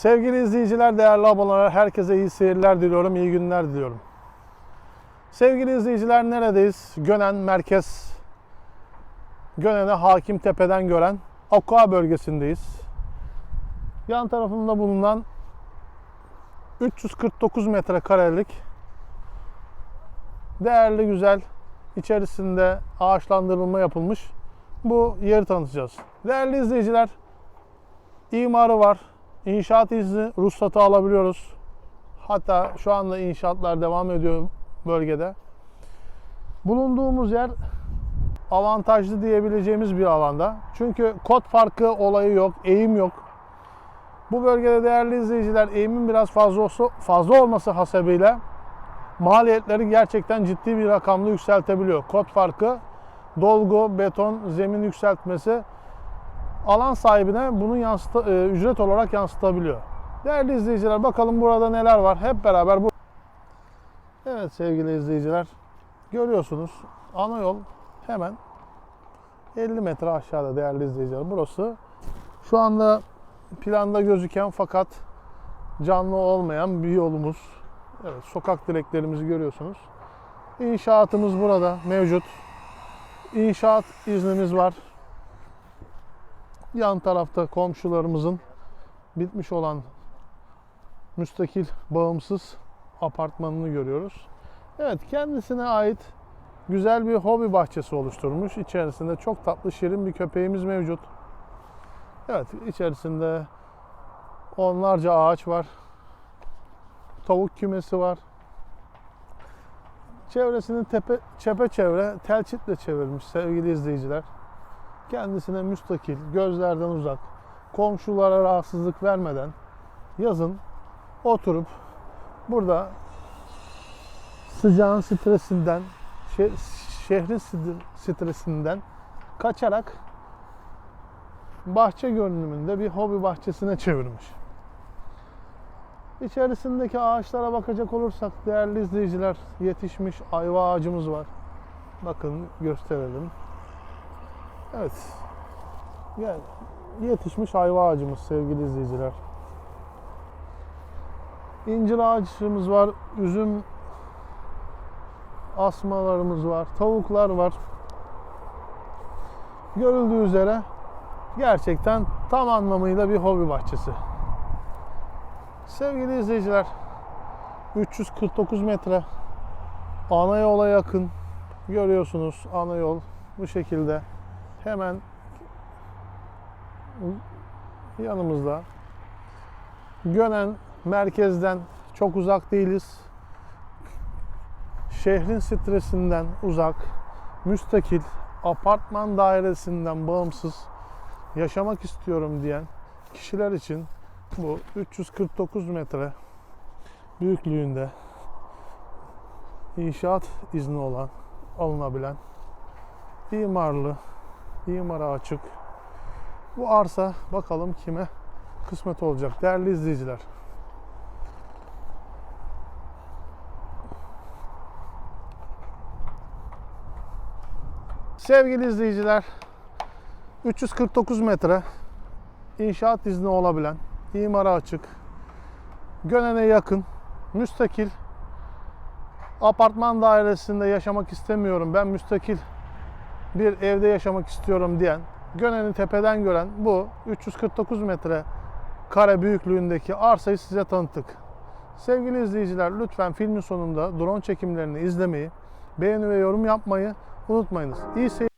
Sevgili izleyiciler, değerli aboneler, herkese iyi seyirler diliyorum, iyi günler diliyorum. Sevgili izleyiciler, neredeyiz? Gönen Merkez, Gönen'e hakim tepeden gören Aqua bölgesindeyiz. Yan tarafımda bulunan 349 metrekarelik değerli güzel içerisinde ağaçlandırılma yapılmış bu yeri tanıtacağız. Değerli izleyiciler, imarı var. İnşaat izni ruhsatı alabiliyoruz. Hatta şu anda inşaatlar devam ediyor bölgede. Bulunduğumuz yer avantajlı diyebileceğimiz bir alanda. Çünkü kod farkı olayı yok, eğim yok. Bu bölgede değerli izleyiciler eğimin biraz fazla olsa, fazla olması hasebiyle maliyetleri gerçekten ciddi bir rakamlı yükseltebiliyor. Kod farkı, dolgu, beton, zemin yükseltmesi alan sahibine bunu yansıt, e, ücret olarak yansıtabiliyor. Değerli izleyiciler bakalım burada neler var. Hep beraber bu Evet sevgili izleyiciler görüyorsunuz ana yol hemen 50 metre aşağıda değerli izleyiciler. Burası şu anda planda gözüken fakat canlı olmayan bir yolumuz. Evet sokak direklerimizi görüyorsunuz. İnşaatımız burada mevcut. İnşaat iznimiz var. Yan tarafta komşularımızın bitmiş olan müstakil bağımsız apartmanını görüyoruz. Evet kendisine ait güzel bir hobi bahçesi oluşturmuş. İçerisinde çok tatlı şirin bir köpeğimiz mevcut. Evet içerisinde onlarca ağaç var. Tavuk kümesi var. Çevresini tepe, çepeçevre tel çitle çevirmiş sevgili izleyiciler. Kendisine müstakil, gözlerden uzak, komşulara rahatsızlık vermeden yazın oturup burada sıcağın stresinden, şe- şehrin stresinden kaçarak bahçe görünümünde bir hobi bahçesine çevirmiş. İçerisindeki ağaçlara bakacak olursak değerli izleyiciler yetişmiş ayva ağacımız var. Bakın gösterelim. Evet. Yani yetişmiş ayva ağacımız sevgili izleyiciler. İncir ağacımız var, üzüm asmalarımız var, tavuklar var. Görüldüğü üzere gerçekten tam anlamıyla bir hobi bahçesi. Sevgili izleyiciler, 349 metre ana yola yakın görüyorsunuz ana yol bu şekilde hemen yanımızda. Gönen merkezden çok uzak değiliz. Şehrin stresinden uzak, müstakil, apartman dairesinden bağımsız yaşamak istiyorum diyen kişiler için bu 349 metre büyüklüğünde inşaat izni olan, alınabilen, imarlı, imara açık. Bu arsa bakalım kime kısmet olacak değerli izleyiciler. Sevgili izleyiciler, 349 metre inşaat izni olabilen, imara açık, Gönen'e yakın, müstakil, apartman dairesinde yaşamak istemiyorum, ben müstakil bir evde yaşamak istiyorum diyen, Gönen'i tepeden gören bu 349 metre kare büyüklüğündeki arsayı size tanıttık. Sevgili izleyiciler lütfen filmin sonunda drone çekimlerini izlemeyi, beğeni ve yorum yapmayı unutmayınız. İyi seyirler.